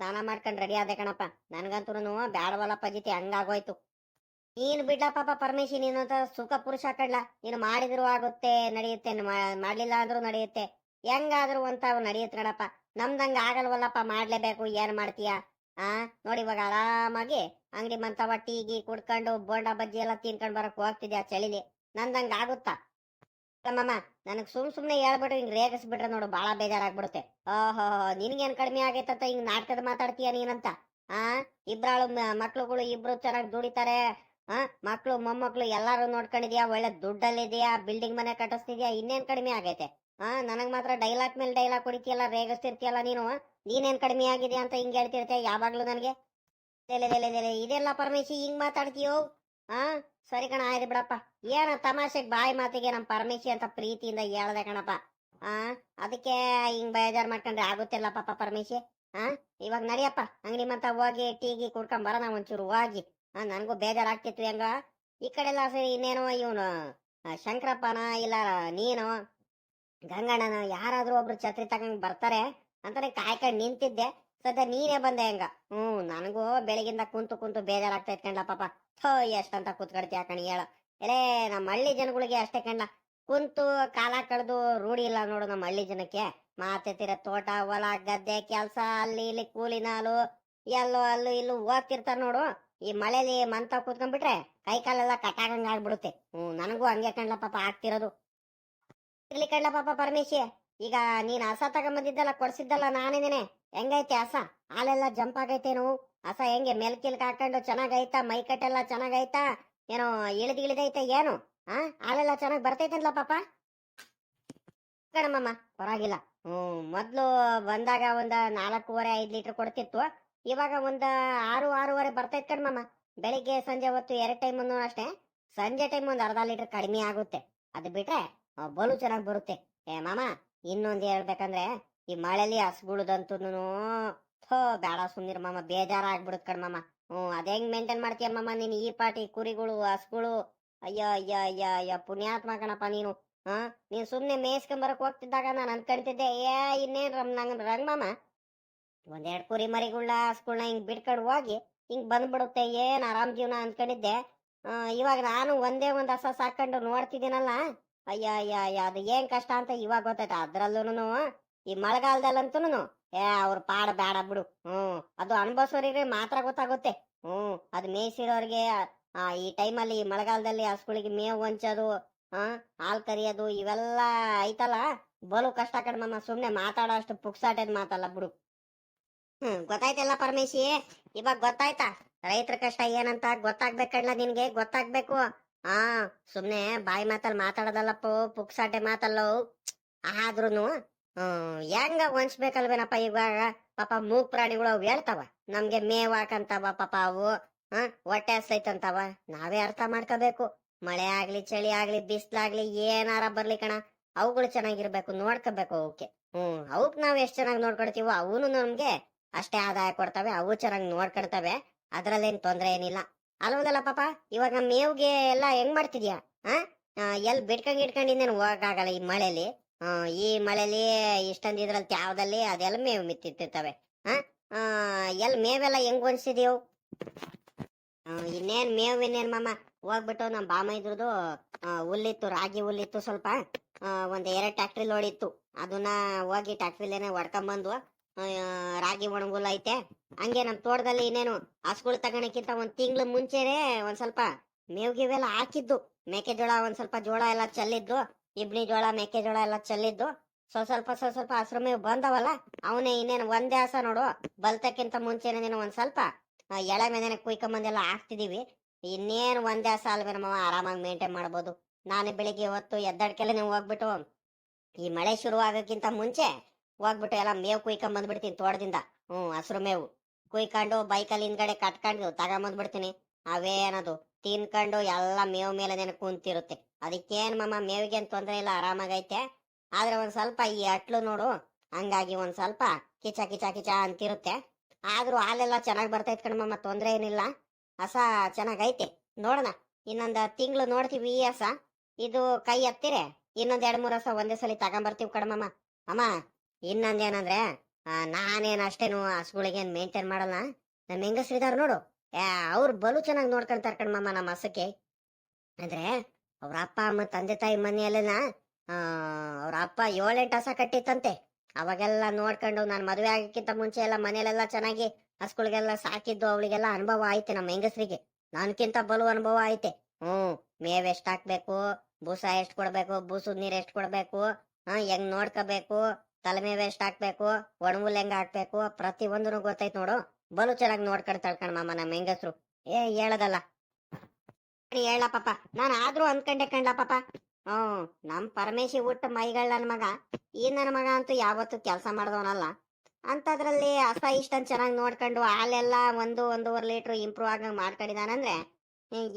ಸ್ನಾನ ಮಾಡ್ಕೊಂಡ್ ರೆಡಿ ಆದೆ ಕಣಪ್ಪ. ನನ್ಗಂತೂ ಬ್ಯಾಡವಲ್ಲ ಪಜಿತಿ ಹಂಗಾಗೋಯ್ತು. ನೀನ್ ಬಿಡ್ಲ ಪಾಪ ಪರಮೇಶಿ ನೀನು ಅಂತ ಸುಖ ಪುರುಷ ಕಡ್ಲ ನೀನು ಮಾಡಿದ್ರು ಆಗುತ್ತೆ, ನಡೆಯುತ್ತೆ ಮಾಡ್ಲಿಲ್ಲ ಅಂದ್ರೂ ನಡೆಯುತ್ತೆ. ಹೆಂಗಾದ್ರೂ ಅಂತ ನಡೆಯುತ್ತೆ ಕಣಪ್ಪ ನಮ್ದಂಗ ಆಗಲ್ವಲ್ಲಪ್ಪ, ಮಾಡ್ಲೇಬೇಕು, ಏನ್ ಮಾಡ್ತೀಯ? ಆ? ನೋಡಿ ಇವಾಗ ಆರಾಮಾಗಿ ಅಂಗಡಿ ಮಂತವ ಟೀಗಿ ಕುಡ್ಕೊಂಡು ಬೋಂಡ, ಬಜ್ಜಿ ಎಲ್ಲ ತಿನ್ಕೊಂಡ್ ಬರಕ್ ಹೋಗ್ತಿದ್ಯಾ ಚಳಿಲಿ? ನಂದಂಗ ಆಗುತ್ತಾ. ಮಾಮ, ನನಗ್ ಸುಮ್ ಸುಮ್ನೆ ಹೇಳ್ಬಿಟ್ಟು ಹಿಂಗ್ ರೇಗಿಸ್ಬಿಟ್ರೆ ನೋಡು ಬಾಳ ಬೇಜಾರಾಗ್ಬಿಡುತ್ತೆ. ಓಹೋ, ನಿನ್ಗೇನ್ ಕಡಿಮೆ ಆಗೈತಂತ ಹಿಂಗ್ ನಾಟಕದ ಮಾತಾಡ್ತೀಯ ನೀನಂತ? ಆ? ಇಬ್ರಾಳು ಮಕ್ಳುಗಳು ಇಬ್ರು ಚೆನ್ನಾಗಿ ದುಡಿತಾರೆ. ಆ? ಮಕ್ಳು, ಮೊಮ್ಮಕ್ಳು ಎಲ್ಲಾರು ನೋಡ್ಕೊಂಡಿದ್ಯಾ? ಒಳ್ಳೆ ದುಡ್ಡಲ್ಲಿದ್ಯಾ? ಬಿಲ್ಡಿಂಗ್ ಮನೆ ಕಟ್ಟಿಸ್ತಿದ್ಯಾ? ಇನ್ನೇನ್ ಕಡಿಮೆ ಆಗೈತೆ? ಆ, ನನಗ್ ಮಾತ್ರ ಡೈಲಾಗ್ ಮೇಲೆ ಡೈಲಾಗ್ ಹೊಡಿತೀಯಲ್ಲ, ರೇಗಿಸ್ತಿರ್ತೀಯಲ್ಲ ನೀನು? ನೀನೇನ್ ಕಡಿಮೆ ಆಗಿದೆ ಅಂತ ಹಿಂಗ್ ಹೇಳ್ತಿರ್ತೀಯ ಯಾವಾಗ್ಲೂ ನನಗೆ? ಇದೆಲ್ಲ ಪರಮೇಶಿ ಹಿಂಗ್ ಮಾತಾಡ್ತೀಯೋ? ಆ, ಸರಿ ಕಣ, ಆಯ್ತು ಬಿಡಪ್ಪ. ಏನ ತಮಾಷೆಗ್ ಬಾಯಿ ಮಾತಿಗೆ ನಮ್ ಪರಮೇಶಿ ಅಂತ ಪ್ರೀತಿಯಿಂದ ಹೇಳ್ದೆ ಕಣಪ್ಪ. ಆ, ಅದಕ್ಕೆ ಹಿಂಗ್ ಬೇಜಾರ್ ಮಾಡ್ಕೊಂಡ್ರೆ ಆಗುತ್ತಿಲ್ಲ ಪಾಪ ಪರಮೇಶಿ ಆ, ಇವಾಗ ನಡಿಯಪ್ಪ. ಅಂಗಡಿ ಮತ್ತ ಹೋಗಿ ಟೀಗಿ ಕುಡ್ಕೊಂಡ್ ಬರೋಣ ಒಂಚೂರು ಹೋಗಿ. ಆ, ನನ್ಗೂ ಬೇಜಾರಾಗ್ತಿತ್ತು ಹೆಂಗ. ಈ ಕಡೆ ಎಲ್ಲ ಸರಿ ಇನ್ನೇನೋ ಇವನು ಶಂಕರಪ್ಪನ ಇಲ್ಲ ನೀನು? ಗಂಗಣ್ಣನ ಯಾರಾದ್ರೂ ಒಬ್ರು ಛತ್ರಿ ತಗೊಂಡ್ ಬರ್ತಾರೆ ಅಂತಾನೆ ಕಾಯ್ಕೊಂಡ್ ನಿಂತಿದ್ದೆ. ಸದ್ಯ ನೀನೇ ಬಂದೆ ಹೆಂಗ? ಹ್ಮ್, ನನಗೂ ಬೆಳಗಿಂದ ಕುಂತು ಕುಂತು ಬೇಜಾರಾಗ್ತಾ ಇತ್ಕಂಡ್ಲ ಪಾಪ. ಥೋ, ಎಷ್ಟಂತ ಕೂತ್ಕೊಡ್ತೀಯ ಕಣಿ ಹೇಳ. ಎಲೇ ನಮ್ಮ ಹಳ್ಳಿ ಜನಗಳಿಗೆ ಅಷ್ಟೇ ಕಣ್ಲ. ಕುಂತು ಕಾಲ ಕಳೆದು ರೂಢಿ ಇಲ್ಲ ನೋಡು ನಮ್ಮ ಹಳ್ಳಿ ಜನಕ್ಕೆ. ಮಾತೆತ್ತಿರ ತೋಟ, ಹೊಲ, ಗದ್ದೆ, ಕೆಲ್ಸ, ಅಲ್ಲಿ ಇಲ್ಲಿ ಕೂಲಿನಾಲು ಎಲ್ಲೋ ಅಲ್ಲೂ ಇಲ್ಲೂ ಹೋಗ್ತಿರ್ತಾರ ನೋಡು. ಈ ಮಳೆಲಿ ಮಂತ ಕೂತ್ಕೊಂಡ್ಬಿಟ್ರೆ ಕೈ ಕಾಲೆಲ್ಲ ಕಟ್ಟಾಗಂಗ ಆಗ್ಬಿಡುತ್ತೆ. ಹ್ಮ್, ನನಗೂ ಹಂಗೆ ಕಂಡ್ಲ ಪಾಪ ಆಗ್ತಿರೋದು. ಇರ್ಲಿ ಕಣ್ಲ ಪಾಪ ಪರಮೇಶಿ. ಈಗ ನೀನ್ ಹಸ ತಗೊಂಬಂದಿದ್ದಲ್ಲ ಕೊಡ್ಸಿದ್ದಲ್ಲ ನಾನೇನೇನೆ ಹೆಂಗೈತೆ ಹಸ ಹಾಲೆಲ್ಲ ಜಂಪ್ ಆಗೈತೇನು? ಹಸ ಹೆಂಗೆ ಮೆಲ್ಕಿಲ್ಕ್ ಹಾಕೊಂಡು ಚೆನ್ನಾಗೈತಾ? ಮೈ ಕಟ್ಟೆಲ್ಲ ಚೆನ್ನಾಗೈತಾ? ಏನೋ ಇಳಿದ್ ಇಳಿದೈತೆ ಏನು? ಹಾ ಹಾಲೆಲ್ಲ ಚೆನ್ನಾಗ್ ಬರ್ತೈತಲ್ಲ ಪಾಪ? ಕಣಮ್ಮಮ್ಮ, ಪರವಾಗಿಲ್ಲ. ಹ್ಮ್ ಮೊದ್ಲು ಬಂದಾಗ ಒಂದ ನಾಲ್ಕೂವರೆ, ಐದ್ ಲೀಟರ್ ಕೊಡ್ತಿತ್ತು. ಇವಾಗ ಒಂದ ಆರು, ಆರೂವರೆ ಬರ್ತೈತ್ ಕಣ್ಮಮ್ಮ ಬೆಳಿಗ್ಗೆ ಸಂಜೆ ಹೊತ್ತು ಎರಡ್ ಟೈಮ್ ಅಷ್ಟೇ. ಸಂಜೆ ಟೈಮ್ ಒಂದ್ ಅರ್ಧ ಲೀಟರ್ ಕಡಿಮೆ ಆಗುತ್ತೆ. ಅದು ಬಿಟ್ರೆ ಬಲು ಚೆನ್ನಾಗಿ ಬರುತ್ತೆ. ಏ, ಮಾಮ, ಇನ್ನೊಂದು ಹೇಳ್ಬೇಕಂದ್ರೆ, ಈ ಮಳೆಲಿ ಹಸ್ಗುಳದಂತೂ ಥೋ, ಬೇಡ ಸುಮ್ನಿರ್ ಮಾಮ ಬೇಜಾರ ಆಗ್ಬಿಡುತ್ತೆ ಮಾಮ. ಹ್ಞೂ, ಅದೇ ಹೆಂಗ್ ಮೇಂಟೈನ್ ಮಾಡ್ತೀಯ ಮಾಮ ನೀನು, ಈ ಪಾಟಿ, ಕುರಿಗಳು, ಹಸ್ಗಳು? ಅಯ್ಯ ಅಯ್ಯ ಅಯ್ಯ ಅಯ್ಯ, ಪುಣ್ಯಾತ್ಮ ಕಣಪ್ಪ ನೀನು. ಹಾ, ನೀನು ಸುಮ್ಮನೆ ಮೇಯಿಸ್ಕೊಂಬರಕ್ ಹೋಗ್ತಿದ್ದಾಗ ನಾನು ಅನ್ಕೊಂತಿದ್ದೆ ಏ, ಇನ್ನೇನ್ ರಮ್, ನಂಗ್ ರಂಗ್ ಮಾಮ? ಒಂದೆರಡು ಕುರಿ ಮರಿಗಳ್ನ, ಹಸ್ಗಳ್ನ ಹಿಂಗ್ ಬಿಡ್ಕೊಂಡು ಹೋಗಿ, ಹಿಂಗ್ ಬಂದ್ಬಿಡುತ್ತೆ, ಏನ್ ಆರಾಮ್ ಜೀವನ ಅನ್ಕೊಂಡಿದ್ದೆ ಇವಾಗ ನಾನು ಒಂದೇ ಒಂದು ಹಸ ಸಾಕೊಂಡು ನೋಡ್ತಿದ್ದೀನಲ್ಲ? ಅಯ್ಯ ಅಯ್ಯ ಅಯ್ಯ ಅದು ಏನ್ ಕಷ್ಟ ಅಂತ ಇವಾಗ ಗೊತ್ತಾಯ್ತ. ಅದ್ರಲ್ಲೂನು ಈ ಮಳೆಗಾಲದಲ್ಲಂತೂನು ಏ, ಅವ್ರ ಪಾಡ ಬೇಡ ಬಿಡು. ಹ್ಮ್, ಅದು ಅನುಭವಿಸೋರಿಗೆ ಮಾತ್ರ ಗೊತ್ತಾಗುತ್ತೆ. ಹ್ಮ್, ಅದು ಮೇಯ್ಸಿರೋರ್ಗೆ ಈ ಟೈಮಲ್ಲಿ ಮಳೆಗಾಲದಲ್ಲಿ ಹಸುಗಳಿಗೆ ಮೇವು ಹಂಚೋದು, ಆ, ಹಾಲ್ ಕರಿಯೋದು, ಇವೆಲ್ಲ ಐತಲ್ಲ. ಬಲು ಕಷ್ಟ ಕಡಿಮಮ್ಮ ಸುಮ್ನೆ ಮಾತಾಡೋ ಅಷ್ಟು ಪುಕ್ಸಾಟದ್ ಮಾತಲ್ಲ ಬಿಡು. ಹ್ಮ್, ಗೊತ್ತಾಯ್ತಲ್ಲ ಪರಮೇಶಿ? ಇವಾಗ ಗೊತ್ತಾಯ್ತಾ? ರೈತರ ಕಷ್ಟ ಏನಂತ ಗೊತ್ತಾಗ್ಬೇಕಣ್ಣ ನಿನ್ಗೆ? ಗೊತ್ತಾಗ್ಬೇಕು. ಆ, ಸುಮ್ನೆ ಬಾಯಿ ಮಾತಲ್ಲಿ ಮಾತಾಡೋದಲ್ಲಪ್ಪ ಪುಕ್ಸಾಟೆ ಮಾತಲ್ಲ. ಆದ್ರೂನು ಹೆಂಗ ಹೊಂಚ್ಬೇಕಲ್ವೇನಪ್ಪ ಇವಾಗ? ಪಾಪ ಮೂಗ್ ಪ್ರಾಣಿಗಳು ಅವು ಹೇಳ್ತಾವ. ನಮ್ಗೆ ಮೇವ್ ಹಾಕಂತಾವ ಪಾಪ ಅವು, ಹ, ಹೊಟ್ಟೆ ಹಸ್ತೈತಂತಾವ ನಾವೇ ಅರ್ಥ ಮಾಡ್ಕೋಬೇಕು. ಮಳೆ ಆಗ್ಲಿ, ಚಳಿ ಆಗ್ಲಿ, ಬಿಸ್ಲಾಗ್ಲಿ, ಏನಾರ ಬರ್ಲಿ ಕಣ. ಅವುಗಳು ಚೆನ್ನಾಗಿರ್ಬೇಕು, ನೋಡ್ಕೋಬೇಕು ಅವಕ್ಕೆ ಹ್ಮ್, ಅವಕ್ ನಾವ್ ಎಷ್ಟ್ ಚೆನ್ನಾಗಿ ನೋಡ್ಕೊಳ್ತೀವೋ, ಅವನು ನಮ್ಗೆ ಅಷ್ಟೇ ಆದಾಯ ಕೊಡ್ತವೆ, ಅವು ಚೆನ್ನಾಗಿ ನೋಡ್ಕೊಡ್ತವೆ ಅದ್ರಲ್ಲೇನ್ ತೊಂದ್ರೆ ಏನಿಲ್ಲ. ಅಲ್ವದಲ್ಲ ಪಾಪ, ಇವಾಗ ಮೇವ್ಗೆ ಎಲ್ಲ ಹೆಂಗ್ ಮಾಡ್ತಿದ್ಯಾ? ಆ? ಎಲ್ಲಿ ಎಲ್ ಬಿಡ್ಕೊಂಡ್ ಇಟ್ಕೊಂಡಿದ್ದೇನೆ ಹೋಗಕ್ಕಾಗಲ್ಲ ಈ ಮಳೆಲಿ. ಈ ಮಳೆಲಿ ಇಷ್ಟೊಂದ್ ಇದ್ರಲ್ಲಿ ತ್ಯಾವದಲ್ಲಿ ಅದೆಲ್ಲ ಮೇವು ಮಿತ್ತಿರ್ತಿರ್ತವೆ ಆ? ಎಲ್ ಮೇವೆಲ್ಲ ಹೆಂಗ್ ಒಣಸಿದ್ಯವು ಇನ್ನೇನ್ ಮೇವ್ ಇನ್ನೇನ್ ಮಾಮ? ಹೋಗ್ಬಿಟ್ಟು ನಮ್ ಬಾಮ ಇದ್ರದ್ದು ಹುಲ್ಲಿತ್ತು, ರಾಗಿ ಹುಲ್ಲಿತ್ತು ಸ್ವಲ್ಪ. ಒಂದ್ ಎರಡ್ ಟ್ಯಾಕ್ಟ್ರಿ ಲೋಡ್ ಇತ್ತು. ಅದನ್ನ ಹೋಗಿ ಟ್ಯಾಕ್ಟ್ರಿಲೇನೆ ಹೊಡ್ಕೊಂಬಂದು ರಾಗಿ ಒಣಗುಲ್ ಐತೆ. ಹಂಗೆ ನಮ್ ತೋಟದಲ್ಲಿ ಇನ್ನೇನು ಹಸ್ಗಳು ತಗೋಣಕ್ಕಿಂತ ಒಂದ್ ತಿಂಗ್ಳು ಮುಂಚೆನೆ ಒಂದ್ ಸ್ವಲ್ಪ ಮೇವ್ ಗಿವೆಲ್ಲ ಹಾಕಿದ್ದು. ಮೆಕ್ಕೆಜೋಳ ಒಂದ್ ಸ್ವಲ್ಪ ಜೋಳ ಎಲ್ಲ ಚೆಲ್ಲಿದ್ದು, ಇಬ್ನಿ ಜೋಳ ಮೆಕ್ಕೆಜೋಳ ಎಲ್ಲ ಚೆಲ್ಲಿದ್ದು. ಸ್ವಲ್ಪ ಸ್ವಲ್ಪ ಸ್ವಲ್ಪ ಸ್ವಲ್ಪ ಹಸ್ರು ಮೇವು ಬಂದವಲ್ಲ, ಅವನೇ ಇನ್ನೇನು ಒಂದೇ ಹಸ ನೋಡು, ಬಲ್ತಕ್ಕಿಂತ ಮುಂಚೆನೆ ನೀನು ಒಂದ್ ಸ್ವಲ್ಪ ಎಳೆ ಮೇನೆ ಕುಯ್ಕೊಂಬಂದೆಲ್ಲ ಹಾಕ್ತಿದೀವಿ. ಇನ್ನೇನು ಒಂದೇ ಹಸ ಅಲ್ವೇ ನಮ್ಮ ಆರಾಮಾಗಿ ಮೇಂಟೈನ್ ಮಾಡ್ಬೋದು. ನಾನು ಬೆಳಿಗ್ಗೆ ಹೊತ್ತು ಎದ್ದಡ್ಕೆಲ್ಲ ನೀವು ಹೋಗ್ಬಿಟ್ಟು ಈ ಮಳೆ ಶುರು ಆಗೋಕ್ಕಿಂತ ಮುಂಚೆ ಹೋಗ್ಬಿಟ್ಟು ಎಲ್ಲ ಮೇವು ಕುಯ್ಕೊಂಡ್ ಬಂದ್ಬಿಡ್ತೀನಿ ತೋಟದಿಂದ. ಹ್ಮ್, ಹಸಿರು ಮೇವು. ಕುಯ್ಕೊಂಡು ಬೈಕಲ್ಲಿ ಹಿಂದ್ಗಡೆ ಕಟ್ಕೊಂಡು ತಗೊಂಬಂದ್ಬಿಡ್ತೀನಿ ಅವೇನದು? ತಿನ್ಕೊಂಡು ಎಲ್ಲ ಮೇವು ಮೇಲೆ ಕುಂತಿರುತ್ತೆ. ಅದಕ್ಕೇನು ಮಮ್ಮ ಮೇವಿಗೇನ್ ತೊಂದರೆ ಇಲ್ಲ, ಆರಾಮಾಗೈತೆ. ಆದ್ರೆ ಒಂದ್ ಸ್ವಲ್ಪ ಈ ಅಟ್ಲು ನೋಡು, ಹಂಗಾಗಿ ಒಂದ್ ಸ್ವಲ್ಪ ಕಿಚ ಕಿಚ ಕಿಚ ಅಂತಿರುತ್ತೆ. ಆದ್ರೂ ಹಾಲೆಲ್ಲ ಚೆನ್ನಾಗ್ ಬರ್ತೈತ್ ಕಣಮ್ಮ ತೊಂದರೆ ಏನಿಲ್ಲ. ಹಸ ಚೆನ್ನಾಗೈತೆ. ನೋಡೋಣ, ಇನ್ನೊಂದ್ ತಿಂಗಳು ನೋಡ್ತೀವಿ ಈ ಹಸ. ಇದು ಕೈ ಹತ್ತಿರೆ ಇನ್ನೊಂದ್ ಎರಡ್ ಮೂರ್ ಹಸ ಒಂದೇ ಸಲ ತಗೊಂಬರ್ತೀವಿ ಕಣಮ್ಮ ಅಮ್ಮ ಇನ್ನೊಂದೇನಂದ್ರೆ ನಾನೇನು ಅಷ್ಟೇನು ಹಸುಗಳಿಗೆ ಮೇಂಟೈನ್ ಮಾಡಲ್ಲ. ನಮ್ಮ ಹೆಂಗಸ್ರಿದಾರ ನೋಡು. ಏ, ಅವ್ರು ಬಲು ಚೆನ್ನಾಗಿ ನೋಡ್ಕೊಂತಾರ ಕಣ್ಮಮ್ಮ ನಮ್ಮ ಹಸಕ್ಕೆ ಅಂದ್ರೆ ಅವ್ರ ಅಪ್ಪ, ಅಮ್ಮ, ತಂದೆ, ತಾಯಿ ಮನೆಯಲ್ಲೆಲ್ಲ ಅವ್ರ ಅಪ್ಪ ಏಳೆಂಟು ಹಸ ಕಟ್ಟಿತ್ತಂತೆ. ಅವಾಗೆಲ್ಲ ನೋಡ್ಕೊಂಡು ನಾನು ಮದುವೆ ಆಗಕ್ಕಿಂತ ಮುಂಚೆ ಎಲ್ಲ ಮನೆಯಲ್ಲೆಲ್ಲ ಚೆನ್ನಾಗಿ ಹಸುಗಳಿಗೆಲ್ಲ ಸಾಕಿದ್ದು ಅವಳಿಗೆಲ್ಲ ಅನುಭವ ಐತೆ ನಮ್ಮ ಹೆಂಗಸ್ರಿಗೆ. ನನ್ಕಿಂತ ಬಲು ಅನುಭವ ಐತೆ ಹ್ಮ್, ಮೇವ್ ಎಷ್ಟು ಹಾಕ್ಬೇಕು, ಬೂಸ ಎಷ್ಟ್ ಕೊಡ್ಬೇಕು, ಬೂಸದ ನೀರ್ ಎಷ್ಟು ಕೊಡ್ಬೇಕು, ಹಾ, ಹೆಂಗ್ ನೋಡ್ಕೋಬೇಕು ತಲೆ ಮೇಲೆ ಎಷ್ಟ್ ಹಾಕ್ಬೇಕು ಒಣಗುಲ್ ಹೆಂಗ್ ಹಾಕ್ಬೇಕು, ಪ್ರತಿ ಒಂದನು ಗೊತ್ತೈತ್ ನೋಡು. ಬಲು ಚೆನ್ನಾಗಿ ನೋಡ್ಕೊಂಡ್ ಮಾಮ ನಮ್ಮ ಹೆಂಗಸ್ರು. ಏ, ಹೇಳದಲ್ಲ. ಹೇಳ ಪಾಪ. ನಾನು ಆದ್ರೂ ಅನ್ಕಂಡೆ ಕಂಡ ಪಾಪ. ಹ್ಮ್ ನಮ್ ಪರಮೇಶಿ ಹುಟ್ಟ ಮೈಗಳ ನನ್ ಮಗ. ಈ ನನ್ ಮಗ ಅಂತೂ ಯಾವತ್ತು ಕೆಲಸ ಮಾಡ್ದವನಲ್ಲ. ಅಂತದ್ರಲ್ಲಿ ಅಸ ಇಷ್ಟನ್ ಚೆನ್ನಾಗಿ ನೋಡ್ಕೊಂಡು ಹಾಲೆಲ್ಲ ಒಂದು ಒಂದೂವರೆ ಲೀಟರ್ ಇಂಪ್ರೂವ್ ಆಗಂಗ್ ಮಾಡ್ಕೊಂಡಿದಾನಂದ್ರೆ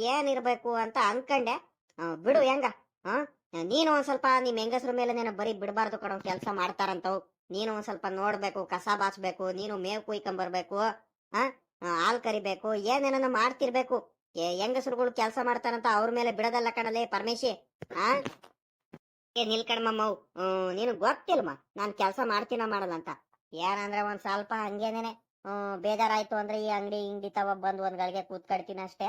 ಏನಿರ್ಬೇಕು ಅಂತ ಅನ್ಕಂಡೆ. ಬಿಡು ಹೆಂಗ. ಹ್ಮ್ ನೀನು ಒಂದ್ ಸ್ವಲ್ಪ ನಿಮ್ ಹೆಂಗಸ್ರ ಮೇಲೆ ನೀನು ಬರೀ ಬಿಡಬಾರ್ದು ಕೊಡೋ ಕೆಲಸ ಮಾಡ್ತಾರಂತವು. ನೀನು ಒಂದ್ ಸ್ವಲ್ಪ ನೋಡ್ಬೇಕು, ಕಸ ಬಾಚ್ಬೇಕು, ನೀನು ಮೇವು ಕುಯ್ಕೊಂಬರ್ಬೇಕು ಹಾ? ಹಾಲ್ ಕರಿಬೇಕು ಏನೇನ ಮಾಡ್ತಿರ್ಬೇಕು. ಹೆಂಗಸ್ರುಗಳು ಕೆಲಸ ಮಾಡ್ತಾರಂತ ಅವ್ರ ಮೇಲೆ ಬಿಡದಲ್ಲ ಕಣಲೆ ಪರಮೇಶಿ ಆ ಏ ನಿಲ್ಕಣಮ್ಮವ್ ಹ್ಮ್, ನೀನು ಗೊತ್ತಿಲ್ಮ, ನಾನ್ ಕೆಲಸ ಮಾಡ್ತೀನ ಮಾಡಲ್ಲ ಅಂತ. ಏನಂದ್ರೆ ಒಂದ್ ಸ್ವಲ್ಪ ಹಂಗೇನೇನೆ ಬೇಜಾರಾಯ್ತು ಅಂದ್ರೆ ಈ ಅಂಗಡಿ ಹಿಂಗಡಿ ತವ ಬಂದ್ ಒಂದ್ ಗಳಿಗೆ ಕೂತ್ಕಡ್ತೀನಿ ಅಷ್ಟೇ.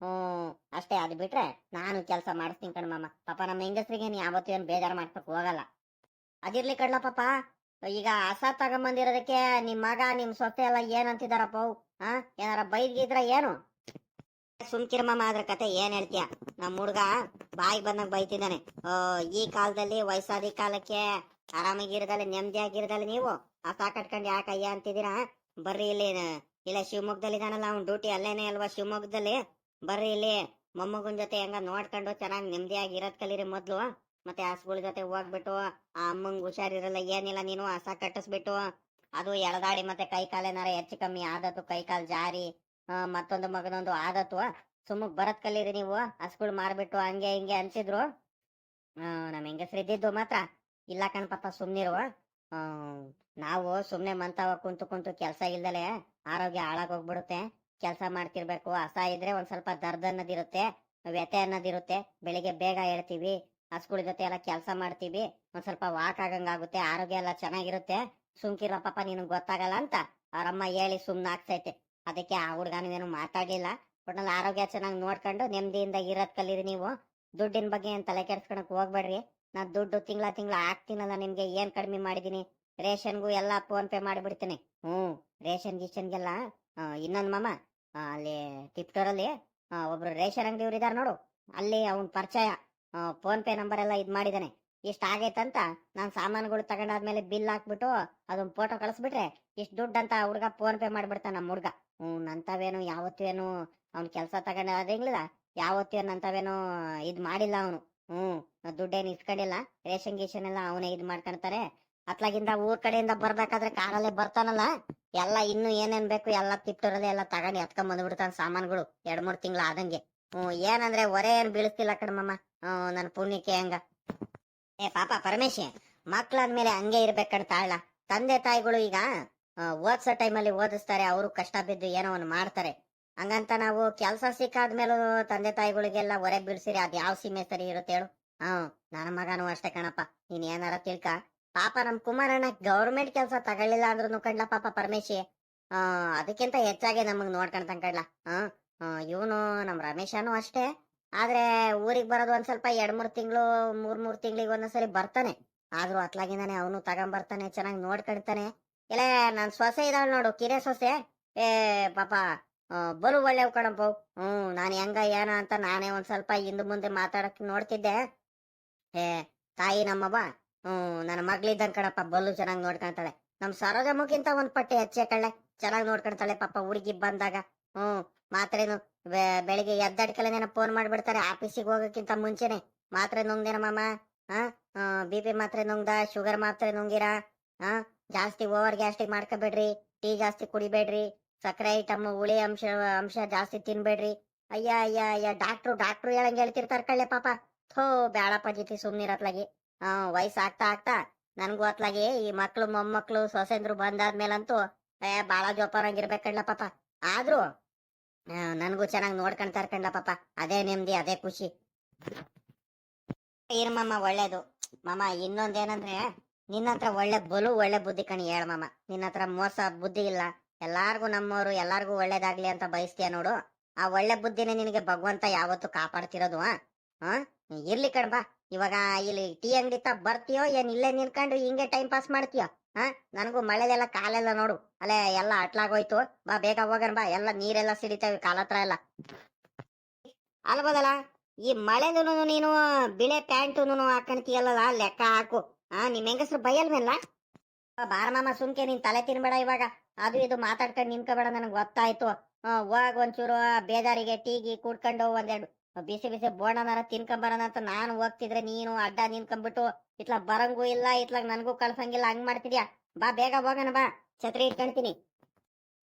ಹ್ಮ್, ಅಷ್ಟೇ ಅದ್ ಬಿಟ್ರೆ ನಾನು ಕೆಲಸ ಮಾಡಿಸ್ತೀನಿ ಕಣ್ಮಮ್ಮ ಪಾಪ ನಮ್ಮ ಹೆಂಗಸ್ರಿಗೆ ನೀ ಯಾವತ್ತೂ ಏನ್ ಬೇಜಾರ್ ಮಾಡ್ಸಕ್ ಹೋಗಲ್ಲ. ಅದಿರ್ಲಿ ಕಡ್ಲ ಪಾಪ, ಈಗ ಹಸ ತಗೊಂಬಂದಿರೋದಕ್ಕೆ ನಿಮ್ ಮಗ, ನಿಮ್ ಸೊಸೆ ಎಲ್ಲ ಏನ್ ಅಂತಿದಾರಪ್ಪ ಅವು ಹಾ ಏನಾರ ಬೈದ್ಗಿದ್ರ ಏನು? ಸುಮ್ಕಿರ್ಮಮ್ಮ ಅದ್ರ ಕತೆ ಏನ್ ಹೇಳ್ತೀಯ? ನಮ್ ಹುಡ್ಗ ಬಾಯಿ ಬಂದಾಗ ಬೈತಿದ್ದಾನೆ. ಓ, ಈ ಕಾಲದಲ್ಲಿ, ವಯಸ್ಸಾದಿ ಕಾಲಕ್ಕೆ ಆರಾಮಾಗಿರದಲ್ಲಿ ನೆಮ್ಮದಿ ಆಗಿರದಲ್ಲಿ ನೀವು ಹಸ ಕಟ್ಕೊಂಡು ಯಾಕಯ್ಯ ಅಂತಿದ್ದೀರಾ? ಬರ್ರಿ ಇಲ್ಲಿ, ಇಲ್ಲ ಶಿವಮೊಗ್ಗದಲ್ಲಿ ಇದಾನಲ್ಲ ಅವ್ನ ಡ್ಯೂಟಿ ಅಲ್ಲೇನೆ ಅಲ್ವಾ ಶಿವಮೊಗ್ಗದಲ್ಲಿ? ಬರ್ರಿ ಇಲ್ಲಿ, ಮೊಮ್ಮಗನ ಜೊತೆ ಹೆಂಗ ನೋಡ್ಕೊಂಡು ಚೆನ್ನಾಗಿ ನೆಮ್ಮದಿಯಾಗಿ ಇರೋದ್ ಕಲೀರಿ ಮೊದ್ಲು. ಮತ್ತೆ ಹಸುಗಳ ಜೊತೆ ಹೋಗ್ಬಿಟ್ಟು, ಆ ಅಮ್ಮಂಗ್ ಹುಷಾರಿರಲ್ಲ, ಏನಿಲ್ಲ ನೀನು, ಹಸ ಕಟ್ಟಿಸ್ಬಿಟ್ಟು. ಅದು ಎಳದಾಡಿ ಮತ್ತೆ ಕೈ ಕಾಲೇನಾರ ಹೆಚ್ಚು ಕಮ್ಮಿ ಆದತ್ತು ಕೈ ಕಾಲ್ ಜಾರಿ ಮತ್ತೊಂದು ಮಗನೊಂದು ಆದತ್ತು ಸುಮ್ಮಗ್ ಬರತ್ ಕಲೀರಿ ನೀವು, ಹಸುಗಳು ಮಾರ್ಬಿಟ್ಟು ಹಂಗೆ ಹಿಂಗೆ ಅನ್ಸಿದ್ರು ನಮ್ ಹೆಂಗಸ್ರು ಇದ್ದಿದ್ದು ಮಾತ್ರ. ಇಲ್ಲ ಕಣಪ್ಪ ಸುಮ್ನಿರುವ ಸುಮ್ನಿರು ನಾವು ಸುಮ್ನೆ ಮಂತಾವ ಕುಂತು ಕುಂತು ಕೆಲಸ ಇಲ್ದಲೆ ಆರೋಗ್ಯ ಹಾಳಾಗೋಗ್ಬಿಡುತ್ತೆ ಕೆಲಸ ಮಾಡ್ತಿರ್ಬೇಕು. ಹಸ ಇದ್ರೆ ಒಂದ್ ಸ್ವಲ್ಪ ದರ್ದ್ ಅನ್ನೋದಿರುತ್ತೆ ವ್ಯತೆ ಅನ್ನೋದಿರುತ್ತೆ ಬೆಳಿಗ್ಗೆ ಬೇಗ ಹೇಳ್ತೀವಿ ಹಸುಗಳ ಜೊತೆ ಎಲ್ಲ ಕೆಲಸ ಮಾಡ್ತೀವಿ, ಒಂದ್ ಸ್ವಲ್ಪ ವಾಕ್ ಆಗಂಗಾಗುತ್ತೆ ಆರೋಗ್ಯ ಎಲ್ಲ ಚೆನ್ನಾಗಿರುತ್ತೆ. ಸುಮ್ಕಿರೋ ಪಾಪ ನಿನ್ ಗೊತ್ತಾಗಲ್ಲ ಅಂತ ಅವ್ರಮ್ಮ ಹೇಳಿ ಸುಮ್ನ ಆಗ್ತೈತೆ. ಅದಕ್ಕೆ ಆ ಹುಡ್ಗನವೇನು ಮಾತಾಡ್ಲಿಲ್ಲ. ಒಟ್ನಲ್ಲಿ ಆರೋಗ್ಯ ಚೆನ್ನಾಗಿ ನೋಡ್ಕೊಂಡು ನೆಮ್ಮದಿಯಿಂದ ಇರೋದ್ ಕಲೀರಿ ನೀವು. ದುಡ್ಡಿನ ಬಗ್ಗೆ ಏನ್ ತಲೆ ಕೆಡ್ಸ್ಕೊಳಕ್ ಹೋಗ್ಬೇಡ್ರಿ. ನಾ ದುಡ್ಡು ತಿಂಗಳ ತಿಂಗಳ ಹಾಕ್ತೀನಲ್ಲ ನಿಮ್ಗೆ, ಏನ್ ಕಡಿಮೆ ಮಾಡಿದೀನಿ? ರೇಷನ್ಗೂ ಎಲ್ಲ ಫೋನ್ ಪೇ ಮಾಡಿಬಿಡ್ತೀನಿ. ಹ್ಮ್, ರೇಷನ್ ಗೀಷನ್ಗೆಲ್ಲ ಇನ್ನೊಂದ್ ಮಾಮ ಅಲ್ಲಿ ಟಿಪ್ಟೋರಲ್ಲಿ ಒಬ್ರು ರೇಷನ್ ಅಂಗಡಿ ಇದಾರೆ ನೋಡು. ಅಲ್ಲಿ ಅವನ್ ಪರಿಚಯ ಫೋನ್ ಪೇ ನಂಬರ್ ಎಲ್ಲ ಇದ್ ಮಾಡಿದಾನೆ. ಇಷ್ಟ ಆಗೈತಂತ ನಾನ್ ಸಾಮಾನುಗಳು ತಗೊಂಡಾದ್ಮೇಲೆ ಬಿಲ್ ಹಾಕ್ಬಿಟ್ಟು ಅದೊಂದ್ ಫೋಟೋ ಕಳಿಸ್ಬಿಟ್ರೆ ಇಷ್ಟ ದುಡ್ಡು ಅಂತ ಹುಡ್ಗ ಫೋನ್ ಪೇ ಮಾಡ್ಬಿಡ್ತಾನ ನಮ್ಮ ಹುಡ್ಗ. ಹ್ಮ್, ನಂತವೇನು, ಯಾವತ್ತೇನು ಅವ್ನ್ ಕೆಲ್ಸ ತಗೊಂಡಿಲ್ಲ ಯಾವತ್ತೇನು ನಂತವೇನು ಇದ್ ಮಾಡಿಲ್ಲ ಅವನು. ಹ್ಮ್, ದುಡ್ಡೇನು ಇಸ್ಕೊಂಡಿಲ್ಲ. ರೇಷನ್ ಗೀಷನ್ ಎಲ್ಲ ಅವನೇ ಇದ್ ಮಾಡ್ಕೊಂತಾರೆ ಅತ್ಲಾಗಿಂದ ಊರ್ ಕಡೆಯಿಂದ ಬರ್ಬೇಕಾದ್ರೆ ಕಾರಲ್ಲೇ ಬರ್ತಾನಲ್ಲ, ಎಲ್ಲ ಇನ್ನು ಏನೇನ್ ಬೇಕು ಎಲ್ಲ ತಿಪ್ಟೋರಲ್ಲಿ ಎಲ್ಲ ತಗೊಂಡು ಎತ್ಕೊಂಡ್ ಬಂದ್ಬಿಡ್ತಾನ ಸಾಮಾನುಗಳು ಎರಡ್ ಮೂರ್ ತಿಂಗಳ ಆದಂಗೆ. ಹ್ಮ್, ಏನಂದ್ರೆ ಒರೆ ಏನ್ ಬೀಳಿಸ್ತಿಲ್ಲ ಕಣಮ್ಮ ಹ್ಮ್, ನನ್ ಪುಣ್ಯಕ್ಕೆ ಹಂಗ. ಏ, ಪಾಪ ಪರಮೇಶ್, ಮಕ್ಳಾದ್ಮೇಲೆ ಹಂಗೆ ಇರ್ಬೇಕಂತ ತಾಳ ತಂದೆ ತಾಯಿಗಳು ಈಗ ಓದ್ಸ ಓದ್ಸೋ ಟೈಮಲ್ಲಿ ಓದಿಸ್ತಾರೆ, ಅವರು ಕಷ್ಟ ಬಿದ್ದು ಏನೋ ಒಂದು ಮಾಡ್ತಾರೆ. ಹಂಗಂತ ನಾವು ಕೆಲಸ ಸಿಕ್ಕಾದ್ಮೇಲೂ ತಂದೆ ತಾಯಿಗಳಿಗೆಲ್ಲ ಹೊರೆ ಬೀಳ್ಸಿರಿ ಅದ್ ಯಾವ ಸೀಮೆ ಸರಿ ಇರುತ್ತೆ ಹೇಳು. ಹ್ಮ್, ನನ್ನ ಮಗನೂ ಅಷ್ಟೇ ಕಣಪ್ಪ. ನೀನ್ ಏನಾರ ತಿಳ್ಕ. ಪಾಪ ನಮ್ ಕುಮಾರಣ್ಣ ಗೌರ್ಮೆಂಟ್ ಕೆಲಸ ತಗೊಳ್ಳಿಲ್ಲ ಅಂದ್ರೂ ಕಂಡ್ಲ ಪಾಪ ಪರಮೇಶಿ. ಆ ಅದಕ್ಕಿಂತ ಹೆಚ್ಚಾಗಿ ನಮಗ್ ನೋಡ್ಕೊಂಡ್ ಹ್ಮ್ ಇವನು ನಮ್ ರಮೇಶನು ಅಷ್ಟೇ. ಆದ್ರೆ ಊರಿಗೆ ಬರೋದು ಒಂದ್ ಸ್ವಲ್ಪ ಎರಡ್ ಮೂರ್ ತಿಂಗಳು ಮೂರ್ ಮೂರ್ ತಿಂಗಳಿಗೆ ಒಂದೊಂದ್ಸರಿ ಬರ್ತಾನೆ. ಆದ್ರೂ ಅತ್ಲಾಗಿಂದಾನೆ ಅವನು ತಗೊಂಬರ್ತಾನೆ ಚೆನ್ನಾಗಿ ನೋಡ್ಕೊಳ್ತಾನೆ ಇಲ್ಲ ನನ್ ಸೊಸೆ ಇದಾಳ್ ನೋಡು ಕಿರೆ ಸೊಸೆ. ಏ ಪಾಪ ಆ, ಬಲು ಒಳ್ಳೆವ್ ಕಣಪ್ಪ ಹ್ಮ್ ನಾನ್ ಹೆಂಗ ಏನ ಅಂತ ನಾನೇ ಒಂದ್ ಸ್ವಲ್ಪ ಹಿಂದ್ ಮುಂದೆ ಮಾತಾಡಕ್ ನೋಡ್ತಿದ್ದೆ. ಏ ತಾಯಿ ನಮ್ಮವ್ವ. ಹ್ಮ್, ನನ್ನ ಮಗ್ಳಿದ್ದಂಗ್ ಕಣಪ್ಪ ಬಲ್ಲು ಚೆನ್ನಾಗಿ ನೋಡ್ಕೊಂತಾಳೆ. ನಮ್ ಸರೋಜಮ್ಮಕ್ಕಿಂತ ಒಂದ್ ಪಟ್ಟಿ ಹೆಚ್ಚೆ ಕಳ್ಳೆ ಚೆನ್ನಾಗಿ ನೋಡ್ಕೊಂತಾಳೆ ಪಾಪ ಹುಡುಗಿ ಬಂದಾಗ. ಹ್ಮ್, ಮಾತ್ರೇನು ಬೆಳಿಗ್ಗೆ ಎದ್ದಡ್ಕಲೇನ ಫೋನ್ ಮಾಡ್ಬಿಡ್ತಾರೆ ಆಫೀಸಿಗೆ ಹೋಗೋಕ್ಕಿಂತ ಮುಂಚೆನೆ. ಮಾತ್ರೆ ನುಂಗ್ದೇನ ಮಾಮ. ಹಾ ಬಿ ಪಿ ಮಾತ್ರೆ ನುಂಗ್ದ, ಶುಗರ್ ಮಾತ್ರೆ ನುಂಗಿರ? ಹಾ, ಜಾಸ್ತಿ ಓವರ್ ಗ್ಯಾಸ್ಟಿಕ್ ಮಾಡ್ಕೋಬೇಡ್ರಿ, ಟೀ ಜಾಸ್ತಿ ಕುಡಿಬೇಡ್ರಿ, ಸಕ್ಕರೆ ಐಟಮ್, ಹುಳಿ ಅಂಶ ಅಂಶ ಜಾಸ್ತಿ ತಿನ್ಬೇಡ್ರಿ. ಅಯ್ಯ ಅಯ್ಯ ಅಯ್ಯ, ಡಾಕ್ಟ್ರು ಡಾಕ್ಟ್ರು ಹೇಳಂಗ್ ಹೇಳ್ತಿರ್ತಾರ ಕಳ್ಳೆ ಪಾಪ. ಥೋ ಬ್ಯಾಳಪ್ಪ ಜೊತೆ ಸುಮ್ನಿರತ್ಲಾಗಿ. ವಯಸ್ಸು ಆಗ್ತಾ ಆಗ್ತಾ ನನ್ಗೂ ಅತ್ಲಾಗಿ ಈ ಮಕ್ಳು ಮೊಮ್ಮಕ್ಳು ಸೊಸೆಂದ್ರು ಬಂದಾದ್ಮೇಲಂತೂ, ಏ, ಬಾಳ ಜೋಪಾನಾಗಿರ್ಬೇಕಣ್ಣ ಪಾಪ. ಆದ್ರೂ ನನ್ಗೂ ಚೆನ್ನಾಗಿ ನೋಡ್ಕೊಂತಾರ ಕಂಡ ಪಾಪ. ಅದೇ ನೆಮ್ಮದಿ ಅದೇ ಖುಷಿ. ಇರ್ಮಮ್ಮ ಮಾಮ, ಒಳ್ಳೇದು. ಮಾಮ, ಇನ್ನೊಂದೇನಂದ್ರೆ ನಿನ್ನ ಹತ್ರ ಒಳ್ಳೆ ಬಲು, ಒಳ್ಳೆ ಬುದ್ಧಿ ಕಣಿ, ಹೇಳ ಮಾಮ. ನಿನ್ನ ಹತ್ರ ಮೋಸ, ಬುದ್ಧಿ ಇಲ್ಲ. ಎಲ್ಲಾರ್ಗು ನಮ್ಮವ್ರು, ಎಲ್ಲಾರ್ಗು ಒಳ್ಳೇದಾಗ್ಲಿ ಅಂತ ಬಯಸ್ತೀಯ ನೋಡು. ಆ ಒಳ್ಳೆ ಬುದ್ಧಿನೇ ನಿನಗೆ ಭಗವಂತ ಯಾವತ್ತು ಕಾಪಾಡ್ತಿರೋದು? ಆ ಇರ್ಲಿ ಕಣ್ ಬಾ. ಇವಾಗ ಇಲ್ಲಿ ಟೀ ಅಂಗಡಿ ತ ಬರ್ತೀಯೋ ಏನ್ ಇಲ್ಲೇ ನಿನ್ಕೊಂಡು ಹಿಂಗೆ ಟೈಮ್ ಪಾಸ್ ಮಾಡ್ತೀಯೋ? ಹಾ? ನನಗೂ ಮಳೆಲೆಲ್ಲ ಕಾಲೆಲ್ಲ ನೋಡು. ಅಲ್ಲೇ ಎಲ್ಲ ಅಟ್ಲಾಗೋಯ್ತು. ಬಾ, ಬೇಗ ಹೋಗನ್ ಬಾ. ಎಲ್ಲ ನೀರೆಲ್ಲ ಸಿಡಿತಾವೆ, ಕಾಲ ಹತ್ರ ಎಲ್ಲ. ಅಲ್ಬೋದಲ್ಲ ಈ ಮಳೆದೂ ನೀನು, ಬಿಳೆ ಪ್ಯಾಂಟುನು ಹಾಕೊಂತೀಯಲ್ಲ ಲೆಕ್ಕ ಹಾಕು. ಹಾ ನಿಮ್ ಹೆಂಗಸ್ರು ಬೈಯಲ್ವೇಲ್ಲ ಬಾರ ಮಾಮ, ಸುಮ್ಕೆ ನೀನ್ ತಲೆ ತಿನ್ಬೇಡ ಇವಾಗ. ಅದು ಇದು ಮಾತಾಡ್ಕೊಂಡು ನಿನ್ಕೋಬೇಡ ನನಗೆ ಗೊತ್ತಾಯ್ತು. ಹೋಗ್ ಒಂಚೂರು ಬೇಜಾರಿಗೆ ಟೀಗಿ ಕುಡ್ಕೊಂಡು ಒಂದೆರಡು. ಬಿಸಿ ಬಿಸಿ ಬೋಣನಾರ ತಿನ್ಕೊಂಬರೋಣ ಅಂತ ನಾನು ಹೋಗ್ತಿದ್ರೆ ನೀನು ಅಡ್ಡ ನಿನ್ಕೊಂಡ್ಬಿಟ್ಟು ಇತ್ಲ ಬರಂಗೂ ಇಲ್ಲ, ಇತ್ಲಾಗ ನನಗೂ ಕಳ್ಸಂಗಿಲ್ಲ, ಹಂಗ್ ಮಾಡ್ತಿದ್ಯಾ? ಬಾ, ಬೇಗ ಹೋಗೋಣ, ಬಾ. ಛತ್ರಿ ಇಟ್ಕೊಂತೀನಿ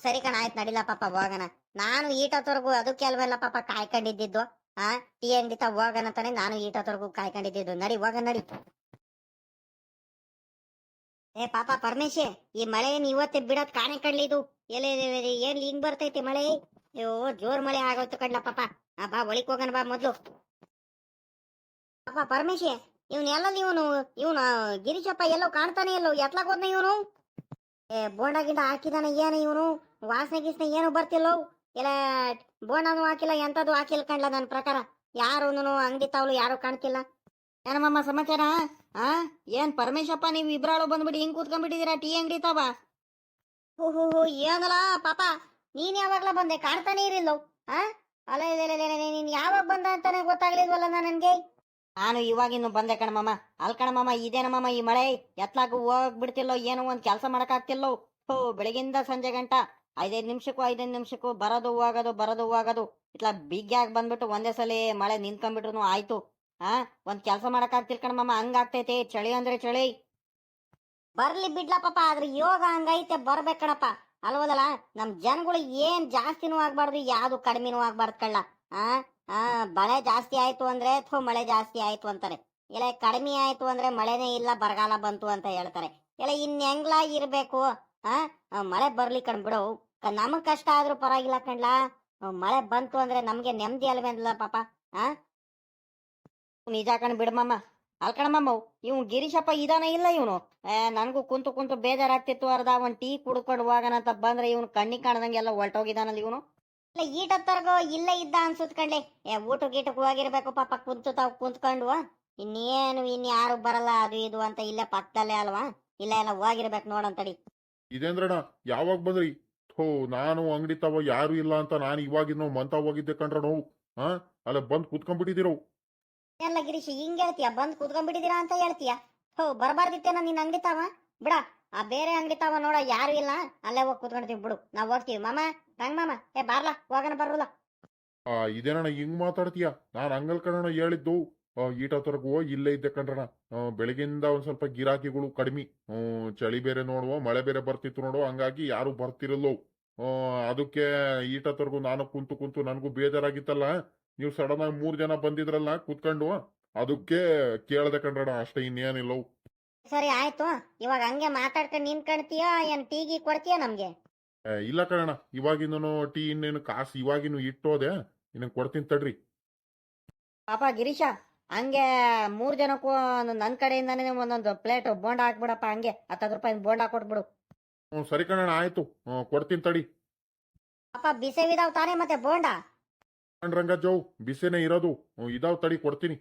ಸರಿ ಕಣ, ಆಯ್ತು ನಡಿಲ್ಲ ಪಾಪ, ಹೋಗೋಣ. ನಾನು ಈಟೋತ್ವರ್ಗು ಅದಕ್ಕೆ ಅಲ್ವಲ್ಲ ಪಾಪ ಕಾಯ್ಕೊಂಡಿದ್ದು ಆ? ಟೀ ಅಂಗಡಿ ತ ಹೋಗೋಣ ಅಂತಾನೆ ನಾನು ಈಟೋತ್ವರ್ಗು ಕಾಯ್ಕೊಂಡಿದ್ದು ನಡಿ, ಹೋಗ, ನಡಿ. ಏ ಪಾಪ, ಪರಮೇಶ್, ಈ ಮಳೆ ಇವತ್ತೇ ಬಿಡೋದ್ ಕಾಣೆ ಕಡ್ಲಿ ಇದು? ಎಲ್ಲಿ ಏನ್ ಹಿಂಗ್ ಬರ್ತೈತಿ ಮಳೆ? ಅಯ್ಯೋ, ಜೋರ್ ಮಳೆ ಆಗೋಯ್ತು ಕಡ್ಲ ಪಾಪ ಬಾ ಒಳಿಕ್ ಹೋಗೋಣ, ಬಾ, ಮೊದ್ಲು. ಪಾಪ ಪರಮೇಶಿ, ಇವ್ನ ಎಲ್ಲ ಇವನು? ಇವನು ಗಿರಿಶಪ್ಪ ಎಲ್ಲೋ ಕಾಣ್ತಾನೆ ಎಲ್ಲೋ ಎತ್ಲಕ್ ಹೋದ್ನ ಇವನು? ಏ, ಬೋಂಡ ಗಿಂಡ ಹಾಕಿದಾನೆ ಏನ ಇವನು? ವಾಸನೆ ಗೀಸನೆ ಏನು ಬರ್ತಿಲ್ಲೋ? ಇಲ್ಲ, ಬೋಂಡನು ಹಾಕಿಲ್ಲ ಎಂತದು ಹಾಕಿಲ್ಲ ಕಣ್ಲ ನನ್ನ ಪ್ರಕಾರ. ಯಾರು ಅಂಗಡಿ ತಾವ್ಲು ಯಾರು ಕಾಣ್ತಿಲ್ಲ. ಏನಮ್ಮ ಸಮಾಚಾರ? ಆ, ಏನ್ ಪರಮೇಶಪ್ಪ, ನೀವು ಇಬ್ರಾಳು ಬಂದ್ಬಿಟ್ಟು ಹಿಂಗ್ ಕೂತ್ಕೊಂಡ್ಬಿಟ್ಟಿದೀರಾ ಟೀ ಅಂಗಡಿ ತಾವ? ಹೋ ಹೋ ಏನಲ್ಲ ಪಾಪ? ನೀನ್ ಯಾವಾಗ್ಲ ಬಂದೆ ಕಾಣ್ತಾನೆ ಇರಿಲ್ಲೋ? ಆ? ಅಲ್ಲ ನೀನ್ ಯಾವಾಗ ಬಂದ ಅಂತಾನೆ ಗೊತ್ತಾಗ್ಲಿಲ್ವಲ್ಲ ನನ್ಗೆ? ನಾನು ಇವಾಗಿನ್ನು ಬಂದೆ ಕಣಮಮ್ಮ ಅಲ್ ಕಣಮಮ್ಮ ಇದೇನಮ್ಮಮ್ಮ ಈ ಮಳೆ. ಎತ್ಲಾಗು ಹೋಗ್ಬಿಡ್ತಿಲ್ಲೋ ಏನೋ ಒಂದ್ ಕೆಲಸ ಮಾಡಕ್ ಆಗ್ತಿಲ್ಲೋ ಹೋ ಬೆಳಗಿಂದ ಸಂಜೆ ಗಂಟ. ಐದೈದು ನಿಮಿಷಕ್ಕೂ ಐದೈದು ನಿಮಿಷಕ್ಕೂ ಬರೋದು ಹೋಗೋದು ಬರೋದು ಹೋಗೋದು. ಇಟ್ಲಾ ಬಿಗ್ಯಾಗಿ ಬಂದ್ಬಿಟ್ಟು ಒಂದೇ ಸಲ ಮಳೆ ನಿಂತ್ಕೊಂಡ್ಬಿಟ್ರು ಆಯ್ತು. ಆ? ಒಂದ್ ಕೆಲಸ ಮಾಡಕ್ಕಾಗ್ತಿಲ್ ಕಣಮ್ಮ ಹಂಗಾಗ್ತೈತೆ. ಚಳಿ ಅಂದ್ರೆ ಚಳಿ. ಬರ್ಲಿ ಬಿಡ್ಲ ಪಾಪ ಆದ್ರೆ ಯೋಗ ಹಂಗೈತೆ ಬರ್ಬೇಕ್ ಕಣಪ್ಪ ಅಲ್ವದಲ್ಲ, ನಮ್ ಜನಗಳು ಏನ್ ಜಾಸ್ತಿನೂ ಆಗ್ಬಾರ್ದು, ಯಾವ್ದು ಕಡಿಮೆನೂ ಆಗ್ಬಾರ್ದು ಕಳ್ಳ. ಆ ಮಳೆ ಜಾಸ್ತಿ ಆಯ್ತು ಅಂದ್ರೆ ಅಥವಾ ಮಳೆ ಜಾಸ್ತಿ ಆಯ್ತು ಅಂತಾರೆ. ಇಲ್ಲ ಕಡಿಮೆ ಆಯ್ತು ಅಂದ್ರೆ ಮಳೆನೇ ಇಲ್ಲ, ಬರಗಾಲ ಬಂತು ಅಂತ ಹೇಳ್ತಾರೆ. ಇಲ್ಲ ಹೆಂಗ್ಲ ಇರ್ಬೇಕು? ಆ, ಮಳೆ ಬರ್ಲಿ ಕಣ್ ಬಿಡೋ. ನಮಗ್ ಕಷ್ಟ ಆದ್ರೂ ಪರವಾಗಿಲ್ಲ ಕಣ್ಲ. ಮಳೆ ಬಂತು ಅಂದ್ರೆ ನಮ್ಗೆ ನೆಮ್ಮದಿ ಅಲ್ವೇನಲ್ಲ ಪಾಪ? ಆ? ನಿಜ ಕಣ್ ಬಿಡಮಮ್ಮ ಅಲ್ ಕಣಮ್ಮ ಇವ್ ಗಿರೀಶಪ್ಪ ಇದಾನ ಇಲ್ಲ ಇವನು? ನನಗೂ ಕುಂತು ಕುಂತು ಬೇಜಾರಾಗ್ತಿತ್ತು ಅರ್ಧ ಒಂದ್ ಟೀ ಕುಡ್ಕೊಂಡು ಹೋಗೋಣ ಅಂತ ಬಂದ್ರೆ ಇವನು ಕಣ್ಣಿ ಕಾಣದಂಗೆಲ್ಲ ಹೊರಟೋಗಿದಾನಲ್ಲ ಇವನು? ಇಲ್ಲ ಈಟತ್ತರ್ಗೋ ಇಲ್ಲ ಇದ್ದ ಅನ್ಸುತ್ ಕಣ್ಲೆ. ಏ ಊಟ ಗೀಟಕ್ಕೆ ಹೋಗಿರ್ಬೇಕು ಪಾಪ ಕುಂತು ತಾವ್ ಕುಂತ್ಕೊಂಡು. ಇನ್ನೇನು ಇನ್ಯಾರು ಬರಲ್ಲ ಅದು ಇದು ಅಂತ ಇಲ್ಲೇ ಪಕ್ಕದಲ್ಲೇ ಅಲ್ವಾ? ಇಲ್ಲ ಎಲ್ಲ ಹೋಗಿರ್ಬೇಕು ನೋಡಂತಡಿ. ಇದೇಂದ್ರಣ್ಣ ಯಾವಾಗ ಬಂದ್ರಿ? ಥೋ ನಾನು ಅಂಗಡಿ ತವ ಯಾರು ಇಲ್ಲ ಅಂತ ನಾನು ಇವಾಗಿನ ಮಂತ ಹೋಗಿದ್ದೆ ಕಂಡ್ರ ನೋವು ಹಾ ಅಲ್ಲ ಬಂದ್ ಕುತ್ಕೊಂಡ್ಬಿಟ್ಟಿದಿರೋ ಎಲ್ಲ ಗಿರೀಶ್, ಹಿಂಗ್ ಹೇಳ್ತೀಯ? ಬಂದ್ ಕುತ್ಕೊಂಡ್ಬಿಟ್ಟಿದೀರಾ ಅಂತ ಹೇಳ್ತೀಯ? ಹೋ, ಬರಬಾರ್ದಿತ್ತೇನ ನಿನ್ ಅಂಗಡಿ ತಾವ? ಬಿಡ, ಆ ಬೇರೆ ಅಂಗಡಿ ತಾವ ನೋಡ, ಯಾರು ಇಲ್ಲ. ಅಲ್ಲೇ ಹೋಗಿ ಕುತ್ಕೊಂಡ್ತೀವಿ, ಬಿಡು. ನಾವ್ ಹೋಗ್ತೀವಿ. ಮಾಮ ಹಂಗ ಮಾಮ, ಏ, ಬಾರ್ಲಾ, ಹೋಗೋಣ ಬರಲ್ಲ ಆ ಇದೇನಣ್ಣ ಹಿಂಗ್ ಮಾತಾಡ್ತೀಯ? ನಾನ್ ಅಂಗಲ್ ಕಣಣ್ಣ ಹೇಳಿದ್ದು. ಈಟ ತರಕ ಹೋಗಿ ಇಲ್ಲೇ ಇದ್ದೆ ಕಣ್ರಣ್ಣ. ಬೆಳಗಿಂದ ಒಂದ್ ಸ್ವಲ್ಪ ಗಿರಾಕಿಗಳು ಕಡಿಮೆ. ಚಳಿ ಬೇರೆ ನೋಡುವ, ಮಳೆ ಬೇರೆ ಬರ್ತಿತ್ತು ನೋಡುವ, ಹಂಗಾಗಿ ಯಾರು ಬರ್ತಿರಲ್ಲೋ. ಅದಕ್ಕೆ ಅದಕ್ಕೆ ತರಗು ನಾನು ಕುಂತು ಕುಂತು ನನಗೂ ಬೇಜಾರಾಗಿತ್ತಲ್ಲ. ನೀವು ಸಡನ್ ಆಗಿ ಮೂರ್ ಜನ ಬಂದಿದ್ರಲ್ಲ ಕುತ್ಕೊಂಡು ಅದಕ್ಕೆ ಕೇಳದೆ ಕಂಡ್ರಣ ಅಷ್ಟೇ ಇನ್ನೇನಿಲ್ಲವು ಸರಿ ಆಯ್ತು ಇವಾಗ ಹಂಗೆ ಮಾತಾಡ್ಕೊಂಡು ನಿಂತ್ಕೊಳ್ತೀಯ ಏನ್ ಟೀಗಿ ಕೊಡ್ತೀಯ ನಮ್ಗೆ? ಏ, ಇಲ್ಲ ಕಣಣ್ಣ ಇವಾಗಿನ ಟೀ ಇನ್ನೇನು ಕಾಸು ಇವಾಗಿನ್ನು ಇಟ್ಟೋದೆ ಇನ್ನು ಕೊಡ್ತೀನಿ ತಡ್ರಿ. ಪಾಪ ಗಿರೀಶ ಹಂಗೆ ಮೂರ್ ಜನಕ್ಕೂ ನನ್ ಕಡೆಯಿಂದಾನೇ ಒಂದೊಂದು ಪ್ಲೇಟ್ ಬೋಂಡ ಹಾಕ್ಬಿಡಪ್ಪ ಹಂಗೆ ಹತ್ತತ್ತು ರೂಪಾಯಿ ಬೋಂಡ ಕೊಟ್ಬಿಡು. ಹ್ಞೂ ಸರಿ ಕಣಣ್ಣ ಆಯ್ತು ಹ್ಞೂ ಕೊಡ್ತೀನಿ ತಡಿ. ಪಾಪ ಬಿಸಿವಿದಾವ್ ತಾನೇ ಮತ್ತೆ ಬೋಂಡ? ರಂಗ ಜೋ ಬಿಸಿನೇ ಇರೋದು. ಇದಾವ್ ತಡಿ ಕೊಡ್ತೀನಿ.